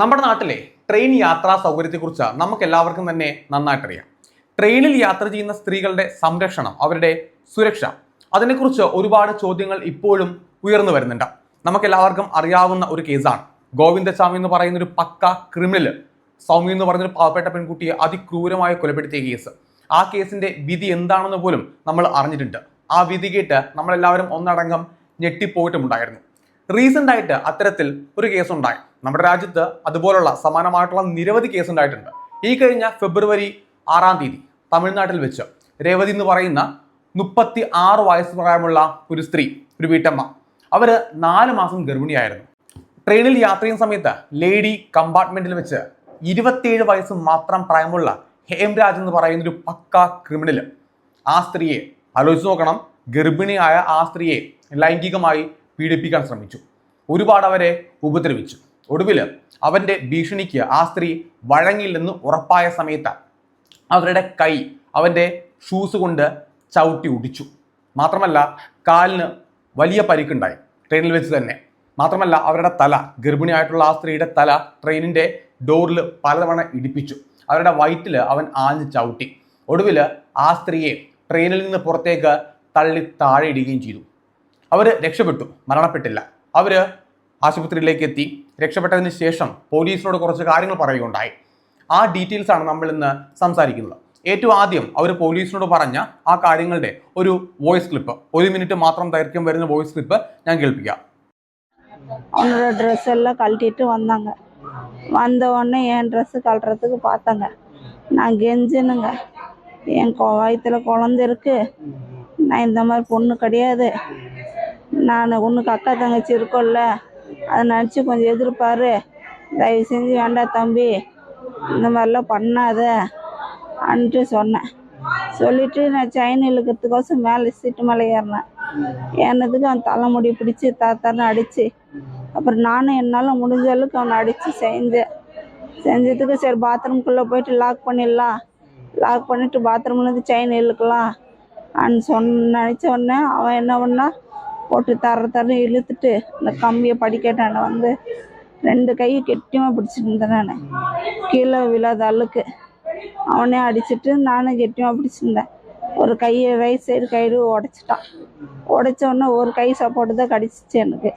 നമ്മുടെ നാട്ടിലെ ട്രെയിൻ യാത്രാ സൗകര്യത്തെക്കുറിച്ച് നമുക്ക് എല്ലാവർക്കും തന്നെ നന്നായിട്ടറിയാം. ട്രെയിനിൽ യാത്ര ചെയ്യുന്ന സ്ത്രീകളുടെ സംരക്ഷണം അവരുടെ സുരക്ഷ അതിനെക്കുറിച്ച് ഒരുപാട് ചോദ്യങ്ങൾ ഇപ്പോഴും ഉയർന്നു വരുന്നുണ്ട്. നമുക്കെല്ലാവർക്കും അറിയാവുന്ന ഒരു കേസാണ്. ഗോവിന്ദസ്വാമി എന്ന് പറയുന്ന ഒരു പക്ക ക്രിമിനൽ സൗമ്യ എന്ന് പറഞ്ഞൊരു പാവപ്പെട്ട പെൺകുട്ടിയെ അതിക്രൂരമായി കൊലപ്പെടുത്തിയ കേസ്. ആ കേസിന്റെ വിധി എന്താണെന്ന് പോലും നമ്മൾ അറിഞ്ഞിട്ടുണ്ട്. ആ വിധി കേട്ട് നമ്മളെല്ലാവരും ഒന്നടങ്കം ഞെട്ടിപ്പോയിട്ടുമുണ്ടായിരുന്നു. റീസെന്റായിട്ട് അത്തരത്തിൽ ഒരു കേസ് ഉണ്ടായി നമ്മുടെ രാജ്യത്ത് അതുപോലുള്ള സമാനമായിട്ടുള്ള നിരവധി കേസ് ഉണ്ടായിട്ടുണ്ട്. ഈ കഴിഞ്ഞ ഫെബ്രുവരി ആറാം തീയതി തമിഴ്നാട്ടിൽ വെച്ച് രേവതി എന്ന് പറയുന്ന മുപ്പത്തി ആറ് വയസ്സ് പ്രായമുള്ള ഒരു സ്ത്രീ ഒരു വീട്ടമ്മ. അവർ നാല് മാസം ഗർഭിണിയായിരുന്നു. ട്രെയിനിൽ യാത്ര ചെയ്യുന്ന സമയത്ത് ലേഡി കമ്പാർട്ട്മെന്റിൽ വെച്ച് ഇരുപത്തിയേഴ് വയസ്സ് മാത്രം പ്രായമുള്ള ഹേംരാജ് എന്ന് പറയുന്ന ഒരു പക്ക ക്രിമിനൽ ആ സ്ത്രീയെ ആലോചിച്ച് നോക്കണം. ഗർഭിണിയായ ആ സ്ത്രീയെ ലൈംഗികമായി പീഡിപ്പിക്കാൻ ശ്രമിച്ചു. ഒരുപാട് അവരെ ഉപദ്രവിച്ചു. ഒടുവിൽ അവന്റെ ഭീഷണിക്ക് ആ സ്ത്രീ വഴങ്ങില്ലെന്ന് ഉറപ്പായ സമയത്ത് അവരുടെ കൈ അവന്റെ ഷൂസ് കൊണ്ട് ചവിട്ടി ഒടിച്ചു മാത്രമല്ല കാലിന് വലിയ പരിക്കുണ്ടായി ട്രെയിനിൽ വെച്ച് തന്നെ. മാത്രമല്ല അവരുടെ തല ഗർഭിണിയായിട്ടുള്ള ആ സ്ത്രീയുടെ തല ട്രെയിനിന്റെ ഡോറിൽ പലതവണ ഇടിപ്പിച്ചു. അവരുടെ വയറ്റിൽ അവൻ ആഞ്ഞ് ചവിട്ടി. ഒടുവിൽ ആ സ്ത്രീയെ ട്രെയിനിൽ നിന്ന് പുറത്തേക്ക് തള്ളി താഴെ ഇടുകയും ചെയ്തു. അവർ രക്ഷപ്പെട്ടു മരണപ്പെട്ടില്ല. അവർ ആശുപത്രിയിലേക്ക് എത്തി. രക്ഷപ്പെട്ടതിന് ശേഷം പോലീസിനോട് കുറച്ച് കാര്യങ്ങൾ പറയുകയുണ്ടായി. ആ ഡീറ്റെയിൽസ് ആണ് നമ്മൾ ഇന്ന് സംസാരിക്കുന്നത്. ഏറ്റവും ആദ്യം അവർ പോലീസിനോട് പറഞ്ഞ ആ കാര്യങ്ങളുടെ ഒരു വോയിസ് ക്ലിപ്പ് ഒരു മിനിറ്റ് മാത്രം ദൈർഘ്യം വരുന്ന വോയിസ് ക്ലിപ്പ് ഞാൻ കേൾപ്പിക്കാം. அவனோட ட்ரெஸ் எல்லாம் கழட்டிட்டு வந்தாங்க வந்த உடனே என் ட்ரெஸ்ஸு கழட்டுறதுக்கு பார்த்தாங்க நான் கெஞ்சினுங்க என் வயத்தில் குழந்த இருக்கு நான் இந்த மாதிரி பொண்ணு கிடையாது நான் அக்கா தங்கச்சி அதை நினச்சி கொஞ்சம் எதிர்ப்பார். தயவு செஞ்சு வேண்டாம் தம்பி. இந்த மாதிரிலாம் பண்ணாத. அன்ட்டு சொன்னேன். சொல்லிட்டு நான் செயின் இழுக்கிறதுக்கோசம் மேலே சீட்டு மேலே ஏறினேன். ஏறினதுக்கு அவன் தலைமுடி பிடிச்சி தாத்தான்னு அடித்து அப்புறம் நானும் என்னால் முடிஞ்ச அளவுக்கு அவனை அடித்து செஞ்சேன். செஞ்சதுக்கு சரி பாத்ரூம்குள்ளே போயிட்டு லாக் பண்ணிடலாம். லாக் பண்ணிவிட்டு பாத்ரூம்லேருந்து செயின் இழுக்கலாம். அன்னு சொன்ன நினச்ச உடனே அவன் என்ன பண்ணா போட்டு தர தர இழுத்துட்டு இந்த கம்பியை படிக்கட்டான வந்து ரெண்டு கை கெட்டியமாக பிடிச்சிட்டு இருந்தேன் நான் கீழே விழாத அழுக்கு அவனே அடிச்சிட்டு நானும் கெட்டியமாக பிடிச்சிருந்தேன் ஒரு கையை ரைட் சைடு கயிறு உடச்சிட்டான் உடைச்ச உடனே ஒரு கை சப்போர்ட்டு தான் கடிச்சிச்சு எனக்கு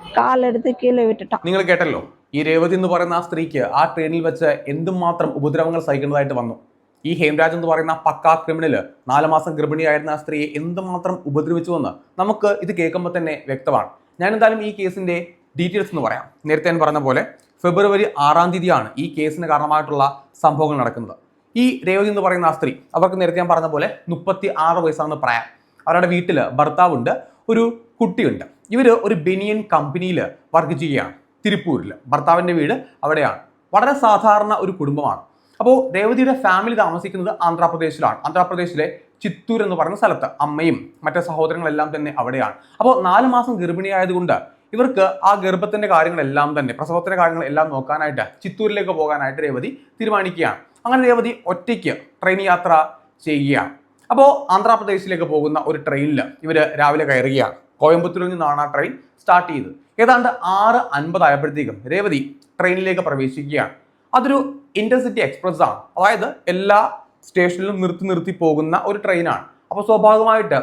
கால் எடுத்து கீழே விட்டுட்டான் നിങ്ങൾ കേട്ടല്ലോ ഈ രേവതി എന്ന് പറയുന്ന ആ സ്ത്രീക്ക് ആ ട്രെയിനിൽ വെച്ച് എന്തുമാത്രം ഉപദ്രവങ്ങൾ സഹിക്കുന്നതായിട്ട് വന്നു ഈ ഹേംരാജ് എന്ന് പറയുന്ന പക്കാ ക്രിമിനൽ നാല് മാസം ഗർഭിണിയായിരുന്ന ആ സ്ത്രീയെ എന്തുമാത്രം ഉപദ്രവിച്ചുവെന്ന് നമുക്ക് ഇത് കേൾക്കുമ്പോൾ തന്നെ വ്യക്തമാണ്. ഞാൻ എന്തായാലും ഈ കേസിന്റെ ഡീറ്റെയിൽസ് എന്ന് പറയാം. നേരത്തെ ഞാൻ പറഞ്ഞ പോലെ ഫെബ്രുവരി ആറാം തീയതിയാണ് ഈ കേസിന് കാരണമായിട്ടുള്ള സംഭവങ്ങൾ നടക്കുന്നത്. ഈ രേവതി എന്ന് പറയുന്ന ആ സ്ത്രീ അവർക്ക് നേരത്തെ ഞാൻ പറഞ്ഞ പോലെ മുപ്പത്തി ആറ് വയസ്സാണ് പ്രായം. അവരുടെ വീട്ടിൽ ഭർത്താവുണ്ട് ഒരു കുട്ടിയുണ്ട്. ഇവർ ഒരു ബെനിയൻ കമ്പനിയിൽ വർക്ക് ചെയ്യുകയാണ് തിരുപ്പൂരിൽ ഭർത്താവിന്റെ വീട് അവിടെയാണ്. വളരെ സാധാരണ ഒരു കുടുംബമാണ്. അപ്പോൾ രേവതിയുടെ ഫാമിലി താമസിക്കുന്നത് ആന്ധ്രാപ്രദേശിലാണ്. ആന്ധ്രാപ്രദേശിലെ ചിത്തൂർ എന്ന് പറയുന്ന സ്ഥലത്ത് അമ്മയും മറ്റു സഹോദരങ്ങളെല്ലാം തന്നെ അവിടെയാണ്. അപ്പോൾ നാല് മാസം ഗർഭിണിയായതുകൊണ്ട് ഇവർക്ക് ആ ഗർഭത്തിന്റെ കാര്യങ്ങളെല്ലാം തന്നെ പ്രസവത്തിന്റെ കാര്യങ്ങളെല്ലാം നോക്കാനായിട്ട് ചിത്തൂരിലേക്ക് പോകാനായിട്ട് രേവതി തീരുമാനിക്കുകയാണ്. അങ്ങനെ രേവതി ഒറ്റയ്ക്ക് ട്രെയിൻ യാത്ര ചെയ്യുകയാണ്. അപ്പോൾ ആന്ധ്രാപ്രദേശിലേക്ക് പോകുന്ന ഒരു ട്രെയിനിൽ ഇവർ രാവിലെ കയറുകയാണ്. കോയമ്പത്തൂരിൽ നിന്നാണ് ആ ട്രെയിൻ സ്റ്റാർട്ട് ചെയ്തത്. ഏതാണ്ട് ആറ് അൻപതായപ്പോഴത്തേക്കും രേവതി ട്രെയിനിലേക്ക് പ്രവേശിക്കുകയാണ്. അതൊരു ഇന്റർസിറ്റി എക്സ്പ്രസ് ആണ്. അതായത് എല്ലാ സ്റ്റേഷനിലും നിർത്തി നിർത്തി പോകുന്ന ഒരു ട്രെയിനാണ്. അപ്പോൾ സ്വാഭാവികമായിട്ട്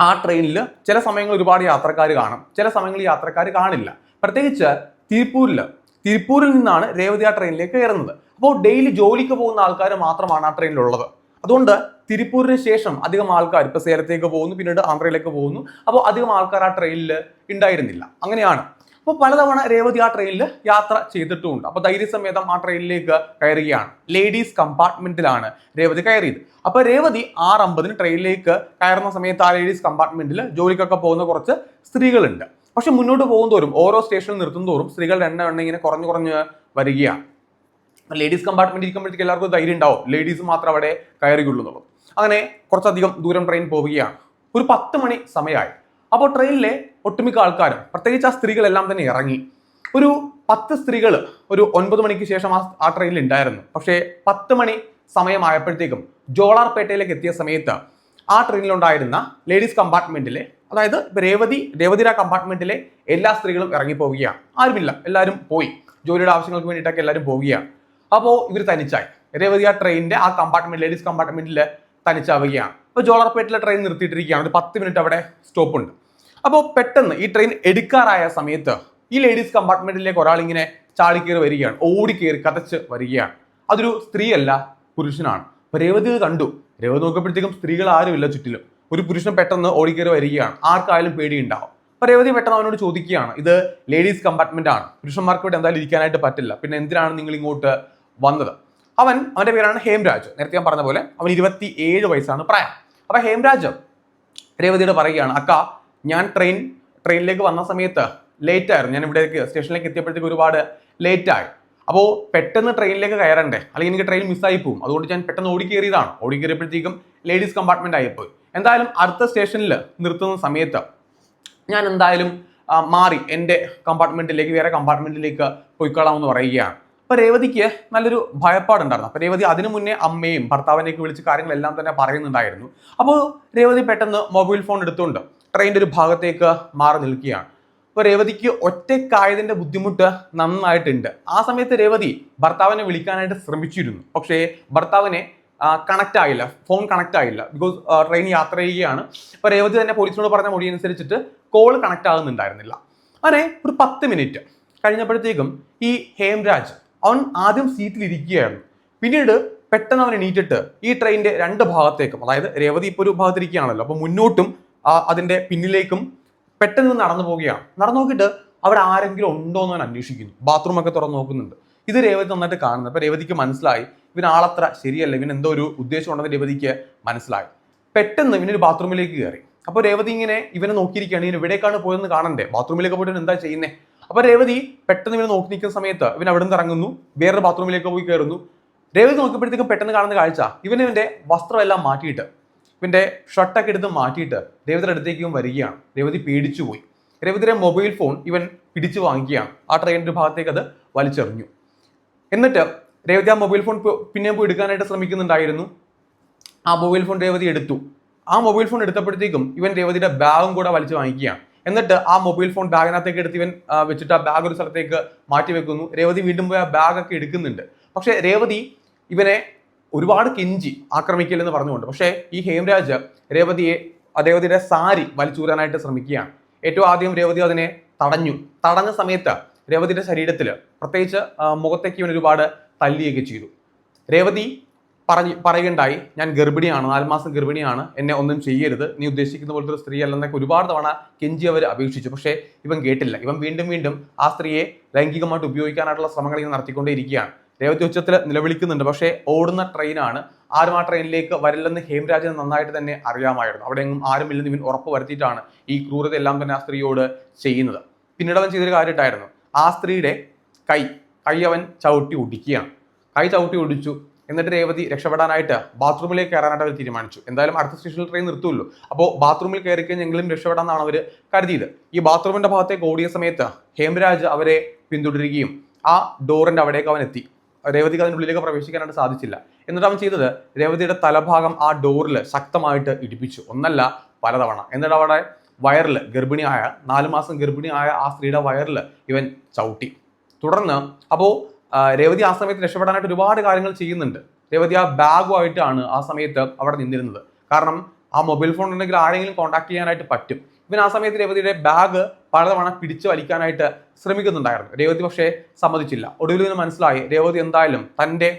ആ ട്രെയിനിൽ ചില സമയങ്ങളിൽ ഒരുപാട് യാത്രക്കാർ കാണും. ചില സമയങ്ങളിൽ യാത്രക്കാർ കാണില്ല. പ്രത്യേകിച്ച് തിരുപ്പൂരിൽ. തിരുപ്പൂരിൽ നിന്നാണ് രേവതി ആ ട്രെയിനിലേക്ക് കയറുന്നത്. അപ്പോൾ ഡെയിലി ജോലിക്ക് പോകുന്ന ആൾക്കാർ മാത്രമാണ് ആ ട്രെയിനിലുള്ളത്. അതുകൊണ്ട് തിരുപ്പൂരിന് ശേഷം അധികം ആൾക്കാർ ഇപ്പോൾ സേലത്തേക്ക് പോകുന്നു പിന്നീട് ആന്ധ്രയിലേക്ക് പോകുന്നു. അപ്പോൾ അധികം ആൾക്കാർ ആ ട്രെയിനിൽ ഉണ്ടായിരുന്നില്ല. അങ്ങനെയാണ്. അപ്പോൾ പലതവണ രേവതി ആ ട്രെയിനിൽ യാത്ര ചെയ്തിട്ടുമുണ്ട്. അപ്പോൾ ധൈര്യസമേതം ആ ട്രെയിനിലേക്ക് കയറുകയാണ്. ലേഡീസ് കമ്പാർട്ട്മെന്റിലാണ് രേവതി കയറിയത്. അപ്പോൾ രേവതി ആറ് അമ്പതിന് ട്രെയിനിലേക്ക് കയറുന്ന സമയത്ത് ആ ലേഡീസ് കമ്പാർട്ട്മെന്റിൽ ജോലിക്കൊക്കെ പോകുന്ന കുറച്ച് സ്ത്രീകളുണ്ട്. പക്ഷെ മുന്നോട്ട് പോകുന്തോറും ഓരോ സ്റ്റേഷനിൽ നിർത്തും തോറും സ്ത്രീകളുടെ എണ്ണ എണ്ണ ഇങ്ങനെ കുറഞ്ഞു കുറഞ്ഞ് വരികയാണ്. ലേഡീസ് കമ്പാർട്ട്മെന്റ് ഇരിക്കുമ്പോഴത്തേക്ക് എല്ലാവർക്കും ധൈര്യം ഉണ്ടാവും. ലേഡീസ് മാത്രം അവിടെ കയറിയുള്ളൂ അങ്ങനെ കുറച്ചധികം ദൂരം ട്രെയിൻ പോവുകയാണ്. ഒരു പത്ത് മണി സമയമായി. അപ്പോൾ ട്രെയിനിലെ ഒട്ടുമിക്ക ആൾക്കാരും പ്രത്യേകിച്ച് ആ സ്ത്രീകളെല്ലാം തന്നെ ഇറങ്ങി. ഒരു പത്ത് സ്ത്രീകൾ ഒരു ഒൻപത് മണിക്ക് ശേഷം ആ ആ ട്രെയിനിൽ ഉണ്ടായിരുന്നു പക്ഷേ പത്ത് മണി സമയമായപ്പോഴത്തേക്കും ജോളാർപേട്ടയിലേക്ക് എത്തിയ സമയത്ത് ആ ട്രെയിനിലുണ്ടായിരുന്ന ലേഡീസ് കമ്പാർട്ട്മെന്റിലെ അതായത് രേവതി രേവതിര കമ്പാർട്ട്മെന്റിലെ എല്ലാ സ്ത്രീകളും ഇറങ്ങിപ്പോവുകയാണ്. ആരുമില്ല എല്ലാവരും പോയി. ജോലിയുടെ ആവശ്യങ്ങൾക്ക് വേണ്ടിയിട്ടൊക്കെ എല്ലാവരും പോവുകയാണ്. അപ്പോൾ ഇവർ തനിച്ചായി. രേവതി ആ ട്രെയിനിന്റെ ആ കമ്പാർട്ട്മെന്റ് ലേഡീസ് കമ്പാർട്ട്മെന്റിൽ തനിച്ചാവുകയാണ്. അപ്പോൾ ജോളാർപേട്ടിലെ ട്രെയിൻ നിർത്തിയിട്ടിരിക്കുകയാണ്. ഒരു പത്ത് മിനിറ്റ് അവിടെ സ്റ്റോപ്പ് ഉണ്ട്. അപ്പോൾ പെട്ടെന്ന് ഈ ട്രെയിൻ എടുക്കാറായ സമയത്ത് ഈ ലേഡീസ് കമ്പാർട്ട്മെന്റിലേക്ക് ഒരാൾ ഇങ്ങനെ ചാടിക്കേറി വരികയാണ്. ഓടിക്കേറി കതച്ച് വരികയാണ്. അതൊരു സ്ത്രീയല്ല പുരുഷനാണ്. അപ്പൊ രേവതി ഇത് കണ്ടു. രേവതി നോക്കിയപ്പോഴത്തേക്കും സ്ത്രീകൾ ആരുമില്ല ചുറ്റിലും. ഒരു പുരുഷൻ പെട്ടെന്ന് ഓടിക്കേറി വരികയാണ്. ആർക്കായാലും പേടിയുണ്ടാവും. അപ്പൊ രേവതി പെട്ടെന്ന് അവനോട് ചോദിക്കുകയാണ് ഇത് ലേഡീസ് കമ്പാർട്ട്മെന്റ് ആണ്. പുരുഷന്മാർക്ക് ഇവിടെ എന്തായാലും ഇരിക്കാനായിട്ട് പറ്റില്ല. പിന്നെ എന്തിനാണ് നിങ്ങൾ ഇങ്ങോട്ട് വന്നത്? അവൻ അവന്റെ പേരാണ് ഹേംരാജ്. നേരത്തെ ഞാൻ പറഞ്ഞ പോലെ അവൻ ഇരുപത്തി ഏഴ് വയസ്സാണ് പ്രായം. അപ്പൊ ഹേംരാജ് രേവതിയോട് പറയുകയാണ് അക്ക ഞാൻ ട്രെയിൻ ട്രെയിനിലേക്ക് വന്ന സമയത്ത് ലേറ്റ് ആയിരുന്നു. ഞാൻ ഇവിടേക്ക് സ്റ്റേഷനിലേക്ക് എത്തിയപ്പോഴത്തേക്ക് ഒരുപാട് ലേറ്റ് ആയി. അപ്പോൾ പെട്ടെന്ന് ട്രെയിനിലേക്ക് കയറണ്ടേ? അല്ലെങ്കിൽ എനിക്ക് ട്രെയിൻ മിസ്സായി പോകും. അതുകൊണ്ട് ഞാൻ പെട്ടെന്ന് ഓടിക്കേറിയതാണ്. ഓടിക്കേറിയപ്പോഴത്തേക്കും ലേഡീസ് കമ്പാർട്ട്മെന്റ് ആയിപ്പോയി എന്തായാലും അടുത്ത സ്റ്റേഷനിൽ നിർത്തുന്ന സമയത്ത് ഞാൻ എന്തായാലും മാറി എന്റെ കമ്പാർട്ട്മെന്റിലേക്ക് വേറെ കമ്പാർട്ട്മെന്റിലേക്ക് പോയിക്കൊള്ളാമെന്ന് പറയുകയാണ്. അപ്പോൾ രേവതിക്ക് നല്ലൊരു ഭയപ്പാടുണ്ടായിരുന്നു. അപ്പോൾ രേവതി അതിനു മുന്നേ അമ്മയും ഭർത്താവിനെയൊക്കെ വിളിച്ച് കാര്യങ്ങളെല്ലാം തന്നെ പറയുന്നുണ്ടായിരുന്നു. അപ്പോൾ രേവതി പെട്ടെന്ന് മൊബൈൽ ഫോൺ എടുത്തുകൊണ്ട് ട്രെയിനിന്റെ ഒരു ഭാഗത്തേക്ക് മാറി നിൽക്കുകയാണ്. അപ്പോൾ രേവതിക്ക് ഒറ്റക്കായതിന്റെ ബുദ്ധിമുട്ട് നന്നായിട്ടുണ്ട്. ആ സമയത്ത് രേവതി ഭർത്താവിനെ വിളിക്കാനായിട്ട് ശ്രമിച്ചിരുന്നു. പക്ഷേ ഭർത്താവിനെ കണക്ട് ആയില്ല. ഫോൺ കണക്ട് ആയില്ല. ബിക്കോസ് ട്രെയിൻ യാത്ര ചെയ്യുകയാണ്. അപ്പോൾ രേവതി തന്നെ പോലീസിനോട് പറഞ്ഞ മൊഴി അനുസരിച്ചിട്ട് കോൾ കണക്ട് ആകുന്നുണ്ടായിരുന്നില്ല. അങ്ങനെ ഒരു പത്ത് മിനിറ്റ് കഴിഞ്ഞപ്പോഴത്തേക്കും ഈ ഹേംരാജ് അവൻ ആദ്യം സീറ്റിൽ ഇരിക്കുകയായിരുന്നു പിന്നീട് പെട്ടെന്ന് അവനെ എണീറ്റിട്ട് ഈ ട്രെയിനിന്റെ രണ്ട് ഭാഗത്തേക്കും അതായത് രേവതി ഇപ്പോൾ ഒരു ഭാഗത്തിരിക്കുകയാണല്ലോ. അപ്പോൾ മുന്നോട്ടും അതിന്റെ പിന്നിലേക്കും പെട്ടെന്ന് നടന്നു പോവുകയാണ്. നടന്നു നോക്കിയിട്ട് അവിടെ ആരെങ്കിലും ഉണ്ടോ എന്ന് അന്വേഷിക്കുന്നു. ബാത്റൂം ഒക്കെ തുറന്ന് നോക്കുന്നുണ്ട്. ഇത് രേവതി നന്നായിട്ട് കാണുന്നത് അപ്പൊ രേവതിക്ക് മനസ്സിലായി ഇവൻ ആളത്ര ശരിയല്ല ഇവൻ എന്തോ ഒരു ഉദ്ദേശം ഉണ്ടെന്ന് രേവതിക്ക് മനസ്സിലായി. പെട്ടെന്ന് ഇവനൊരു ബാത്റൂമിലേക്ക് കയറി. അപ്പോൾ രേവതി ഇങ്ങനെ ഇവനെ നോക്കിയിരിക്കുകയാണ് ഇവൻ എവിടേക്കാണ് പോയതെന്ന് കാണണ്ടേ? ബാത്റൂമിലേക്ക് പോയിട്ട് എന്താ ചെയ്യുന്നേ? അപ്പൊ രേവതി പെട്ടെന്ന് ഇവനെ നോക്കി നിൽക്കുന്ന സമയത്ത് ഇവൻ അവിടെ നിന്ന് ഇറങ്ങുന്നു വേറൊരു ബാത്റൂമിലേക്ക് പോയി കയറുന്നു. രേവതി നോക്കിയപ്പോഴത്തേക്കും പെട്ടെന്ന് കാണുന്ന കാഴ്ച ഇവൻ ഇവന്റെ വസ്ത്രമെല്ലാം മാറ്റിയിട്ട് ഇവന്റെ ഷർട്ടൊക്കെ എടുത്ത് മാറ്റിയിട്ട് രേവതിയുടെ അടുത്തേക്കും വരികയാണ്. രേവതി പേടിച്ചു പോയി. രേവതിയുടെ മൊബൈൽ ഫോൺ ഇവൻ പിടിച്ചു വാങ്ങിക്കുകയാണ്. ആ ട്രെയിനിന്റെ ഭാഗത്തേക്ക് അത് വലിച്ചെറിഞ്ഞു. എന്നിട്ട് രേവതി ആ മൊബൈൽ ഫോൺ പിന്നെയും പോയി എടുക്കാനായിട്ട് ശ്രമിക്കുന്നുണ്ടായിരുന്നു. ആ മൊബൈൽ ഫോൺ രേവതി എടുത്തു. ആ മൊബൈൽ ഫോൺ എടുത്തപ്പോഴത്തേക്കും ഇവൻ രേവതിയുടെ ബാഗും കൂടെ വലിച്ചു വാങ്ങിക്കുകയാണ്. എന്നിട്ട് ആ മൊബൈൽ ഫോൺ ബാഗിനകത്തേക്ക് എടുത്ത് ഇവൻ വെച്ചിട്ട് ആ ബാഗ് ഒരു സ്ഥലത്തേക്ക് മാറ്റി വെക്കുന്നു. രേവതി വീണ്ടും പോയി ആ ബാഗൊക്കെ എടുക്കുന്നുണ്ട്. പക്ഷേ രേവതി ഇവനെ ഒരുപാട് കെഞ്ചി ആക്രമിക്കില്ലെന്ന് പറഞ്ഞുകൊണ്ട്. പക്ഷേ ഈ ഹേംരാജ് രേവതിയെ രേവതിയുടെ സാരി വലിച്ചൂരാനായിട്ട് ശ്രമിക്കുകയാണ്. ഏറ്റവും ആദ്യം രേവതി അതിനെ തടഞ്ഞു. തടഞ്ഞ സമയത്ത് രേവതിയുടെ ശരീരത്തിൽ പ്രത്യേകിച്ച് മുഖത്തേക്ക് ഇവൻ ഒരുപാട് തല്ലിയൊക്കെ ചെയ്തു. രേവതി പറഞ്ഞ് പറയുകയുണ്ടായി ഞാൻ ഗർഭിണിയാണ് നാല് മാസം ഗർഭിണിയാണ് എന്നെ ഒന്നും ചെയ്യരുത്. നീ ഉദ്ദേശിക്കുന്ന പോലത്തെ ഒരു സ്ത്രീ അല്ലെന്നൊക്കെ ഒരുപാട് തവണ കെഞ്ചി അവർ അപേക്ഷിച്ചു. പക്ഷേ ഇവൻ കേട്ടില്ല. ഇവൻ വീണ്ടും വീണ്ടും ആ സ്ത്രീയെ ലൈംഗികമായിട്ട് ഉപയോഗിക്കാനായിട്ടുള്ള ശ്രമങ്ങൾ ഇങ്ങനെ നടത്തിക്കൊണ്ടേയിരിക്കുകയാണ്. രേവതി ഉച്ചത്തിൽ നിലവിളിക്കുന്നുണ്ട്. പക്ഷേ ഓടുന്ന ട്രെയിനാണ്. ആരും ആ ട്രെയിനിലേക്ക് വരില്ലെന്ന് ഹേംരാജിന് നന്നായിട്ട് തന്നെ അറിയാമായിരുന്നു. അവിടെ എങ്ങും ആരുമില്ലെന്ന് ഇവൻ ഉറപ്പ് വരുത്തിയിട്ടാണ് ഈ ക്രൂരത എല്ലാം തന്നെ ആ സ്ത്രീയോട് ചെയ്യുന്നത്. പിന്നീട് അവൻ ചെയ്തൊരു കാര്യമായിട്ടായിരുന്നു ആ സ്ത്രീയുടെ കൈ കൈ അവൻ ചവിട്ടി ഒടിക്കുകയാണ്. കൈ ചവിട്ടി ഒടിച്ചു. എന്നിട്ട് രേവതി രക്ഷപ്പെടാനായിട്ട് ബാത്റൂമിലേക്ക് കയറാനായിട്ട് അവർ തീരുമാനിച്ചു. എന്തായാലും അടുത്ത സ്റ്റേഷനിൽ ട്രെയിൻ നിർത്തുമല്ലോ അപ്പോൾ ബാത്റൂമിൽ കയറി കഴിഞ്ഞെങ്കിലും രക്ഷപ്പെടാമെന്നാണ് അവർ കരുതിയത്. ഈ ബാത്റൂമിന്റെ ഭാഗത്തേക്ക് ഓടിയ സമയത്ത് ഹേംരാജ് അവരെ പിന്തുടരുകയും ആ ഡോറിന്റെ അവിടേക്ക് അവൻ എത്തി. രേവതിക്ക് അതിനുള്ളിലേക്ക് പ്രവേശിക്കാനായിട്ട് സാധിച്ചില്ല. എന്നിട്ട് അവൻ ചെയ്തത് രേവതിയുടെ തലഭാഗം ആ ഡോറിൽ ശക്തമായിട്ട് ഇടിപ്പിച്ചു. ഒന്നല്ല പലതവണ. എന്നിട്ട് അവിടെ വയറിൽ ഗർഭിണിയായ നാല് മാസം ഗർഭിണിയായ ആ സ്ത്രീയുടെ വയറിൽ ഇവൻ ചവിട്ടി. തുടർന്ന് അപ്പോൾ രേവതി ആ സമയത്ത് രക്ഷപ്പെടാനായിട്ട് ഒരുപാട് കാര്യങ്ങൾ ചെയ്യുന്നുണ്ട്. രേവതി ആ ബാഗുമായിട്ടാണ് ആ സമയത്ത് അവിടെ നിന്നിരുന്നത്. കാരണം ആ മൊബൈൽ ഫോൺ ഉണ്ടെങ്കിൽ ആരെങ്കിലും കോൺടാക്ട് ചെയ്യാനായിട്ട് പറ്റും. ഇവൻ ആ സമയത്ത് രേവതിയുടെ ബാഗ് പലതവണ പിടിച്ചു വലിക്കാനായിട്ട് ശ്രമിക്കുന്നുണ്ടായിരുന്നു. രേവതി പക്ഷേ സമ്മതിച്ചില്ല. ഒടുവിൽ നിന്ന് മനസ്സിലായി രേവതി എന്തായാലും തന്റെ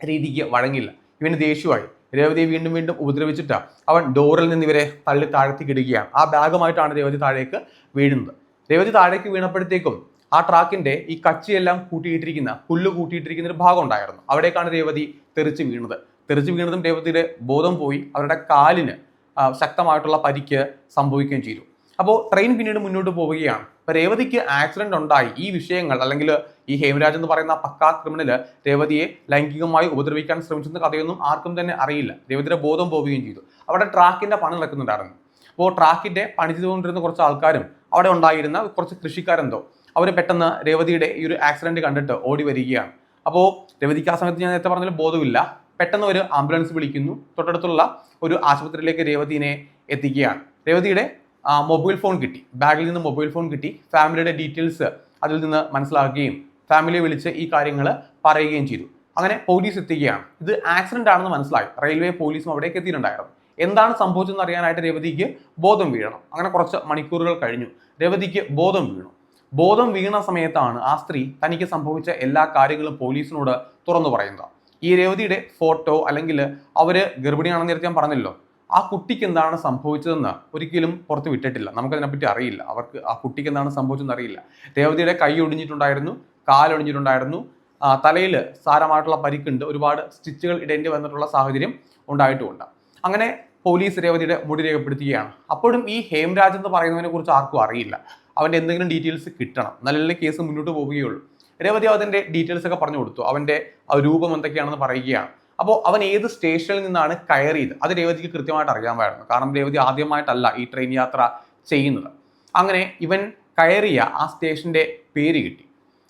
രീതിക്ക് വഴങ്ങില്ല. ഇവന് ദേഷ്യമായി. രേവതിയെ വീണ്ടും വീണ്ടും ഉപദ്രവിച്ചിട്ട് അവൻ ഡോറിൽ നിന്ന് ഇവരെ തള്ളി താഴ്ത്തിക്ക് ഇടുകയാണ് ആ ബാഗുമായിട്ടാണ് രേവതി താഴേക്ക് വീഴുന്നത്. രേവതി താഴേക്ക് വീണപ്പോഴത്തേക്കും ആ ട്രാക്കിന്റെ ഈ കച്ചിയെല്ലാം കൂട്ടിയിട്ടിരിക്കുന്ന പുല്ല് കൂട്ടിയിട്ടിരിക്കുന്ന ഒരു ഭാഗം ഉണ്ടായിരുന്നു. അവിടേക്കാണ് രേവതി തെറിച്ച് വീണത്. തെറിച്ച് വീണതും രേവതിയുടെ ബോധം പോയി അവരുടെ കാലിന് ശക്തമായിട്ടുള്ള പരിക്ക് സംഭവിക്കുകയും ചെയ്തു. അപ്പോൾ ട്രെയിൻ പിന്നീട് മുന്നോട്ട് പോവുകയാണ്. അപ്പോൾ രേവതിക്ക് ആക്സിഡന്റ് ഉണ്ടായി. ഈ വിഷയങ്ങൾ അല്ലെങ്കിൽ ഈ ഹേമരാജ് എന്ന് പറയുന്ന പക്കാ ക്രിമിനൽ രേവതിയെ ലൈംഗികമായി ഉപദ്രവിക്കാൻ ശ്രമിച്ചെന്ന കഥയൊന്നും ആർക്കും തന്നെ അറിയില്ല. രേവതിയുടെ ബോധം പോവുകയും ചെയ്തു. അവിടെ ട്രാക്കിന്റെ പണി നടക്കുന്നുണ്ടായിരുന്നു. അപ്പോൾ ട്രാക്കിന്റെ പണി ചെയ്തുകൊണ്ടിരുന്ന കുറച്ച് ആൾക്കാരും അവിടെ ഉണ്ടായിരുന്ന കുറച്ച് കൃഷിക്കാരെന്തോ അവർ പെട്ടെന്ന് രേവതിയുടെ ഈ ഒരു ആക്സിഡന്റ് കണ്ടിട്ട് ഓടി വരികയാണ്. അപ്പോൾ രവതിക്ക് ആ സമയത്ത് ഞാൻ നേരത്തെ പറഞ്ഞാൽ ബോധമില്ല. പെട്ടെന്ന് ഒരു ആംബുലൻസ് വിളിക്കുന്നു. തൊട്ടടുത്തുള്ള ഒരു ആശുപത്രിയിലേക്ക് രേവതിനെ എത്തിക്കുകയാണ്. രേവതിയുടെ മൊബൈൽ ഫോൺ കിട്ടി. ബാഗിൽ നിന്ന് മൊബൈൽ ഫോൺ കിട്ടി. ഫാമിലിയുടെ ഡീറ്റെയിൽസ് അതിൽ നിന്ന് മനസ്സിലാക്കുകയും ഫാമിലിയെ വിളിച്ച് ഈ കാര്യങ്ങൾ പറയുകയും ചെയ്തു. അങ്ങനെ പോലീസ് എത്തുകയാണ് ഇത് ആക്സിഡന്റ് ആണെന്ന് മനസ്സിലായി. റെയിൽവേ പോലീസും അവിടേക്ക് എത്തിയിട്ടുണ്ടായിരുന്നു. എന്താണ് സംഭവിച്ചതെന്ന് അറിയാനായിട്ട് രേവതിക്ക് ബോധം വീഴണം. അങ്ങനെ കുറച്ച് മണിക്കൂറുകൾ കഴിഞ്ഞു. രേവതിക്ക് ബോധം വീണു. ബോധം വീണ സമയത്താണ് ആ സ്ത്രീ തനിക്ക് സംഭവിച്ച എല്ലാ കാര്യങ്ങളും പോലീസിനോട് തുറന്നു പറയുന്നത്. ഈ രേവതിയുടെ ഫോട്ടോ അല്ലെങ്കിൽ അവർ ഗർഭിണിയാണെന്ന് നേരത്തെ ഞാൻ പറഞ്ഞല്ലോ ആ കുട്ടിക്ക് എന്താണ് സംഭവിച്ചതെന്ന് ഒരിക്കലും പുറത്ത് വിട്ടിട്ടില്ല. നമുക്കതിനെപ്പറ്റി അറിയില്ല. അവർക്ക് ആ കുട്ടിക്ക് എന്താണ് സംഭവിച്ചതെന്ന് അറിയില്ല. രേവതിയുടെ കൈ ഒടിഞ്ഞിട്ടുണ്ടായിരുന്നു കാലൊടിഞ്ഞിട്ടുണ്ടായിരുന്നു. തലയിൽ സാരമായിട്ടുള്ള പരിക്കുണ്ട്. ഒരുപാട് സ്റ്റിച്ചുകൾ ഇടേണ്ടി വന്നിട്ടുള്ള സാഹചര്യം ഉണ്ടായിട്ടുമുണ്ട് അങ്ങനെ പോലീസ് രേവതിയുടെ മുടി രേഖപ്പെടുത്തുകയാണ്. അപ്പോഴും ഈ ഹേംരാജ് എന്ന് പറയുന്നതിനെ കുറിച്ച് ആർക്കും അറിയില്ല. അവന്റെ എന്തെങ്കിലും ഡീറ്റെയിൽസ് കിട്ടണം. നല്ല കേസ് മുന്നോട്ട് പോവുകയുള്ളൂ. രേവതി അതിന്റെ ഡീറ്റെയിൽസ് ഒക്കെ പറഞ്ഞു കൊടുത്തു. അവന്റെ രൂപം എന്തൊക്കെയാണെന്ന് പറയുകയാണ്. അപ്പോൾ അവൻ ഏത് സ്റ്റേഷനിൽ നിന്നാണ് കയറിയത്? അത് രേവതിക്ക് കൃത്യമായിട്ട് അറിയാൻ അറിയാമായിരുന്നു കാരണം രേവതി ആദ്യമായിട്ടല്ല ഈ ട്രെയിൻ യാത്ര ചെയ്യുന്നത്. അങ്ങനെ ഇവൻ കയറിയ ആ സ്റ്റേഷന്റെ പേര് കിട്ടി.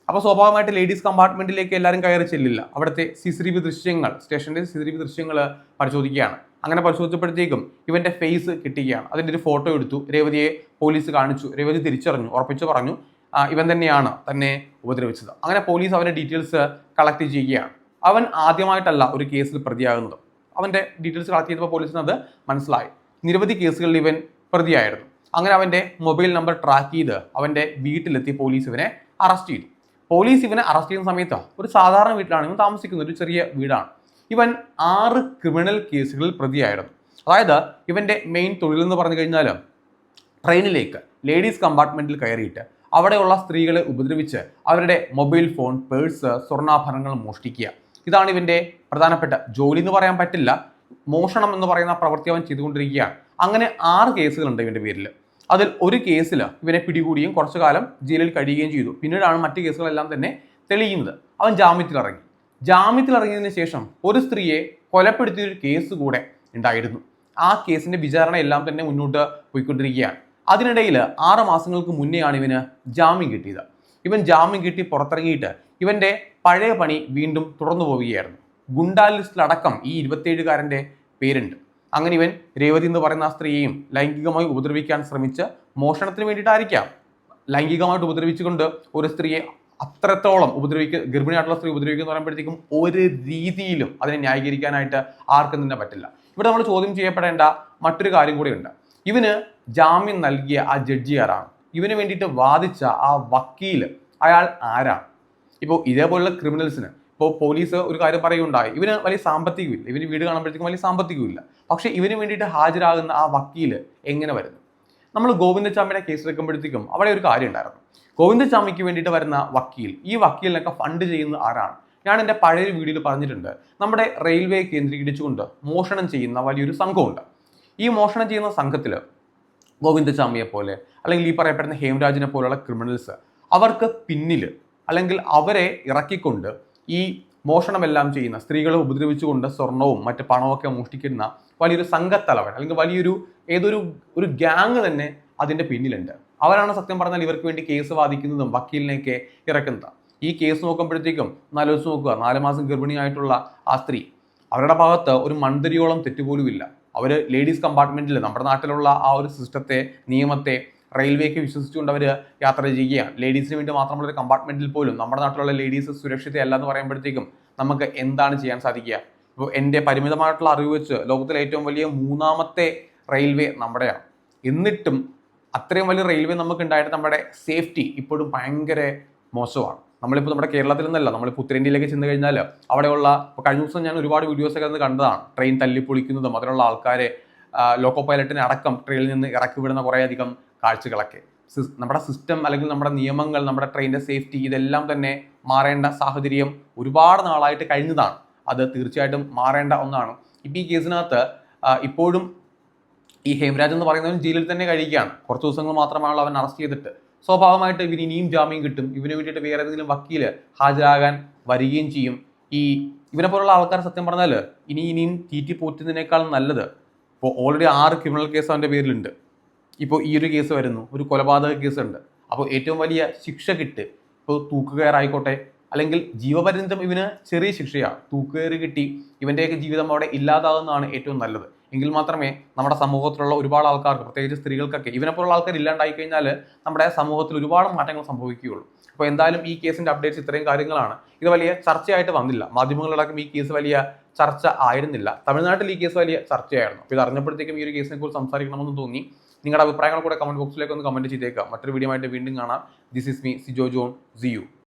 അപ്പോൾ സ്വാഭാവികമായിട്ട് ലേഡീസ് കമ്പാർട്ട്മെന്റിലേക്ക് എല്ലാവരും കയറി ചെല്ലില്ല. അവിടുത്തെ സി സി ദൃശ്യങ്ങൾ സ്റ്റേഷന്റെ സി സി ദൃശ്യങ്ങൾ പരിശോധിക്കുകയാണ്. അങ്ങനെ പരിശോധിച്ചപ്പോഴത്തേക്കും ഇവന്റെ ഫേസ് കിട്ടുകയാണ്. അതിന്റെ ഒരു ഫോട്ടോ എടുത്തു. രേവതിയെ പോലീസ് കാണിച്ചു. രേവതി തിരിച്ചറിഞ്ഞു. ഉറപ്പിച്ച് പറഞ്ഞു "ആ, ഇവൻ തന്നെയാണ് തന്നെ ഉപദ്രവിച്ചത്. അങ്ങനെ പോലീസ് അവന്റെ ഡീറ്റെയിൽസ് കളക്ട് ചെയ്യുകയാണ്. അവൻ ആദ്യമായിട്ടല്ല ഒരു കേസിൽ പ്രതിയാകുന്നത്. അവന്റെ ഡീറ്റെയിൽസ് കളക്ട് ചെയ്തപ്പോൾ പോലീസിന് അത് മനസ്സിലായി. നിരവധി കേസുകളിൽ ഇവൻ പ്രതിയായിരുന്നു. അങ്ങനെ അവന്റെ മൊബൈൽ നമ്പർ ട്രാക്ക് ചെയ്ത് അവന്റെ വീട്ടിലെത്തി പോലീസ് ഇവനെ അറസ്റ്റ് ചെയ്തു. പോലീസ് ഇവനെ അറസ്റ്റ് ചെയ്യുന്ന സമയത്ത് ഒരു സാധാരണ വീട്ടിലാണ് ഇവൻ താമസിക്കുന്നത്. ഒരു ചെറിയ വീടാണ്. ഇവൻ ആറ് ക്രിമിനൽ കേസുകളിൽ പ്രതിയായിരുന്നു. അതായത് ഇവന്റെ മെയിൻ തൊഴിലെന്ന് പറഞ്ഞു കഴിഞ്ഞാൽ ട്രെയിനിലേക്ക് ലേഡീസ് കമ്പാർട്ട്മെന്റിൽ കയറിയിട്ട് അവിടെയുള്ള സ്ത്രീകളെ ഉപദ്രവിച്ച് അവരുടെ മൊബൈൽ ഫോൺ പേഴ്സ് സ്വർണാഭരണങ്ങൾ മോഷ്ടിക്കുക. ഇതാണ് ഇവന്റെ പ്രധാനപ്പെട്ട ജോലി എന്ന് പറയാൻ പറ്റില്ല. മോഷണം എന്ന് പറയുന്ന പ്രവൃത്തി അവൻ ചെയ്തുകൊണ്ടിരിക്കുകയാണ്. അങ്ങനെ ആറ് കേസുകളുണ്ട് ഇവന്റെ പേരിൽ. അതിൽ ഒരു കേസിൽ ഇവനെ പിടികൂടിയും കുറച്ചു കാലം ജയിലിൽ കഴിയുകയും ചെയ്തു. പിന്നീടാണ് മറ്റു കേസുകളെല്ലാം തന്നെ തെളിയുന്നത്. അവൻ ജാമ്യത്തിൽ ഇറങ്ങിയതിന് ശേഷം ഒരു സ്ത്രീയെ കൊലപ്പെടുത്തിയൊരു കേസ് കൂടെ ഉണ്ടായിരുന്നു. ആ കേസിന്റെ വിചാരണ എല്ലാം തന്നെ മുന്നോട്ട് പോയിക്കൊണ്ടിരിക്കുകയാണ്. അതിനിടയിൽ ആറ് മാസങ്ങൾക്ക് മുന്നെയാണ് ഇവന് ജാമ്യം കിട്ടിയത്. ഇവൻ ജാമ്യം കിട്ടി പുറത്തിറങ്ങിയിട്ട് ഇവന്റെ പഴയ പണി വീണ്ടും തുടർന്നു പോവുകയായിരുന്നു. ഗുണ്ടാ ലിസ്റ്റിലടക്കം ഈ ഇരുപത്തിയേഴുകാരന്റെ പേരുണ്ട്. അങ്ങനെ ഇവൻ രേവതി എന്ന് പറയുന്ന ആ സ്ത്രീയെയും ലൈംഗികമായി ഉപദ്രവിക്കാൻ ശ്രമിച്ച് മോഷണത്തിന് വേണ്ടിയിട്ടായിരിക്കാം. ലൈംഗികമായിട്ട് ഉപദ്രവിച്ചുകൊണ്ട് ഒരു സ്ത്രീയെ അത്രത്തോളം ഉപദ്രവിക്ക ഗർഭിണിയായിട്ടുള്ള സ്ത്രീ ഉപദ്രവിക്കുക പറയുമ്പോഴത്തേക്കും ഒരു രീതിയിലും അതിനെ ന്യായീകരിക്കാനായിട്ട് ആർക്കും തന്നെ പറ്റില്ല. ഇവിടെ നമ്മൾ ചോദ്യം ചെയ്യപ്പെടേണ്ട മറ്റൊരു കാര്യം കൂടിയുണ്ട്. ഇവന് ജാമ്യം നൽകിയ ആ ജഡ്ജി ആരാണ് ഇവന് വേണ്ടിയിട്ട് വാദിച്ച ആ വക്കീൽ അയാൾ ആരാണ് ഇപ്പോൾ ഇതേപോലുള്ള ക്രിമിനൽസിന് ഇപ്പോൾ പോലീസ് ഒരു കാര്യം പറയുകയുണ്ടായി. ഇവന് വലിയ സാമ്പത്തികമില്ല. ഇവന് വീട് കാണുമ്പോഴത്തേക്കും വലിയ സാമ്പത്തികമില്ല. പക്ഷേ ഇവന് വേണ്ടിയിട്ട് ഹാജരാകുന്ന ആ വക്കീൽ എങ്ങനെ വരുന്നു? നമ്മൾ ഗോവിന്ദചാമിയുടെ കേസ് എടുക്കുമ്പോഴത്തേക്കും അവിടെ ഒരു കാര്യം ഉണ്ടായിരുന്നു. ഗോവിന്ദചാമിക്ക് വേണ്ടിയിട്ട് വരുന്ന വക്കീൽ ഈ വക്കീലിനൊക്കെ ഫണ്ട് ചെയ്യുന്ന ആരാണ്? ഞാൻ എന്റെ പഴയ വീഡിയോയിൽ പറഞ്ഞിട്ടുണ്ട്. നമ്മുടെ റെയിൽവേ കേന്ദ്രീകരിച്ചുകൊണ്ട് മോഷണം ചെയ്യുന്ന വലിയൊരു സംഘമുണ്ട്. ഈ മോഷണം ചെയ്യുന്ന സംഘത്തിൽ ഗോവിന്ദചാമിയെ പോലെ അല്ലെങ്കിൽ ഈ പറയപ്പെടുന്ന ഹേംരാജിനെ പോലെയുള്ള ക്രിമിനൽസ് അവർക്ക് പിന്നിൽ അല്ലെങ്കിൽ അവരെ ഇറക്കിക്കൊണ്ട് ഈ മോഷണമെല്ലാം ചെയ്യുന്ന സ്ത്രീകളെ ഉപദ്രവിച്ചുകൊണ്ട് സ്വർണവും മറ്റ് പണമൊക്കെ മോഷ്ടിക്കുന്ന വലിയൊരു സംഘത്തലവൻ അല്ലെങ്കിൽ വലിയൊരു ഏതൊരു ഒരു ഗ്യാങ് തന്നെ അതിന്റെ പിന്നിലുണ്ട്. അവരാണ് സത്യം പറഞ്ഞാൽ ഇവർക്ക് വേണ്ടി കേസ് വാദിക്കുന്നതും വക്കീലിനെയൊക്കെ ഇറക്കുന്നത്. ഈ കേസ് നോക്കുമ്പോഴത്തേക്കും നാലോചിച്ച് നോക്കുക നാല് മാസം ഗർഭിണിയായിട്ടുള്ള ആ സ്ത്രീ അവരുടെ ഭാഗത്ത് ഒരു മൺതരിയോളം തെറ്റുപോലുമില്ല. അവർ ലേഡീസ് കമ്പാർട്ട്മെന്റിൽ നമ്മുടെ നാട്ടിലുള്ള ആ ഒരു സിസ്റ്റത്തെ നിയമത്തെ റെയിൽവേക്ക് വിശ്വസിച്ചുകൊണ്ട് അവർ യാത്ര ചെയ്യുകയാണ്. ലേഡീസിന് വേണ്ടി മാത്രമുള്ള ഒരു കമ്പാർട്ട്മെന്റിൽ പോലും നമ്മുടെ നാട്ടിലുള്ള ലേഡീസ് സുരക്ഷിതയല്ല എന്ന് പറയുമ്പോഴത്തേക്കും നമുക്ക് എന്താണ് ചെയ്യാൻ സാധിക്കുക? ഇപ്പോൾ എന്റെ പരിമിതമായിട്ടുള്ള അറിവ് വെച്ച് ലോകത്തിലെ ഏറ്റവും വലിയ മൂന്നാമത്തെ റെയിൽവേ നമ്മുടെയാണ്. എന്നിട്ടും അത്രയും വലിയ റെയിൽവേ നമുക്ക് ഉണ്ടായിട്ട് നമ്മുടെ സേഫ്റ്റി ഇപ്പോഴും ഭയങ്കര മോശമാണ്. നമ്മളിപ്പോൾ നമ്മുടെ കേരളത്തിൽ നിന്നല്ല നമ്മളിപ്പോൾ ഉത്തരേന്ത്യയിലേക്ക് ചെന്ന് കഴിഞ്ഞാൽ അവിടെയുള്ള ഇപ്പോൾ കഴിഞ്ഞ ദിവസം ഞാൻ ഒരുപാട് വീഡിയോസൊക്കെ ഒക്കെ കണ്ടതാണ്. ട്രെയിൻ തല്ലിപ്പൊളിക്കുന്നതും അതിനുള്ള ആൾക്കാരെ ലോക്കോ പൈലറ്റിനെ അടക്കം ട്രെയിനിൽ നിന്ന് ഇറക്കി വിടുന്ന കുറേയധികം കാഴ്ചകളൊക്കെ. നമ്മുടെ സിസ്റ്റം അല്ലെങ്കിൽ നമ്മുടെ നിയമങ്ങൾ നമ്മുടെ ട്രെയിനിന്റെ സേഫ്റ്റി ഇതെല്ലാം തന്നെ മാറേണ്ട സാഹചര്യം ഒരുപാട് നാളായിട്ട് കഴിഞ്ഞതാണ്. അത് തീർച്ചയായിട്ടും മാറേണ്ട ഒന്നാണ്. ഇപ്പോൾ ഈ കേസിനകത്ത് ഇപ്പോഴും ഈ ഹേമരാജ് എന്ന് പറയുന്നവൻ ജയിലിൽ തന്നെ കഴിയുകയാണ്. കുറച്ച് ദിവസങ്ങൾ മാത്രമാണല്ലോ അവൻ അറസ്റ്റ് ചെയ്തിട്ട്. സ്വാഭാവികമായിട്ട് ഇവന് ഇനിയും ജാമ്യം കിട്ടും. ഇവന് വേണ്ടിയിട്ട് വേറെ ഏതെങ്കിലും വക്കീൽ ഹാജരാകാൻ വരികയും ചെയ്യും. ഈ ഇവനെ പോലുള്ള ആൾക്കാർ സത്യം പറഞ്ഞാൽ ഇനി ഇനിയും തീറ്റി പോറ്റുന്നതിനേക്കാൾ നല്ലത് ഇപ്പോൾ ഓൾറെഡി ആറ് ക്രിമിനൽ കേസ് അവന്റെ പേരിലുണ്ട്. ഇപ്പോൾ ഈ ഒരു കേസ് വരുന്നു. ഒരു കൊലപാതക കേസ് ഉണ്ട്. അപ്പോൾ ഏറ്റവും വലിയ ശിക്ഷ കിട്ട് ഇപ്പോൾ തൂക്കുകയറായിക്കോട്ടെ. അല്ലെങ്കിൽ ജീവപര്യന്തം ഇവന് ചെറിയ ശിക്ഷയാണ് തൂക്കുകയറ് കിട്ടി ഇവന്റെയൊക്കെ ജീവിതം അവിടെ ഇല്ലാതാകുന്നതാണ് ഏറ്റവും നല്ലത്. എങ്കിൽ മാത്രമേ നമ്മുടെ സമൂഹത്തിലുള്ള ഒരുപാട് ആൾക്കാർക്ക് പ്രത്യേകിച്ച് സ്ത്രീകൾക്കൊക്കെ ഇവനെപ്പോലുള്ള ആൾക്കാർ ഇല്ലാണ്ടായി കഴിഞ്ഞാൽ നമ്മുടെ സമൂഹത്തിൽ ഒരുപാട് മാറ്റങ്ങൾ സംഭവിക്കുകയുള്ളൂ. അപ്പോൾ എന്തായാലും ഈ കേസിന്റെ അപ്ഡേറ്റ്സ് ഇത്രയും കാര്യങ്ങളാണ്. ഇത് വലിയ ചർച്ചയായിട്ട് വന്നില്ല. മാധ്യമങ്ങളിലടക്കം ഈ കേസ് വലിയ ചർച്ച ആയിരുന്നില്ല. തമിഴ്നാട്ടിൽ ഈ കേസ് വലിയ ചർച്ചയായിരുന്നു. അപ്പോൾ ഇത് അറിഞ്ഞപ്പോഴത്തേക്കും ഈ ഒരു കേസിനെ കുറിച്ച് സംസാരിക്കണമെന്ന് തോന്നി. നിങ്ങളുടെ അഭിപ്രായങ്ങൾ കൂടെ കമന്റ് ബോക്സിലേക്ക് ഒന്ന് കമന്റ് ചെയ്തേക്കാം മറ്റൊരു വീഡിയോ ആയിട്ട് വീണ്ടും കാണാം. This is me Sijo John see you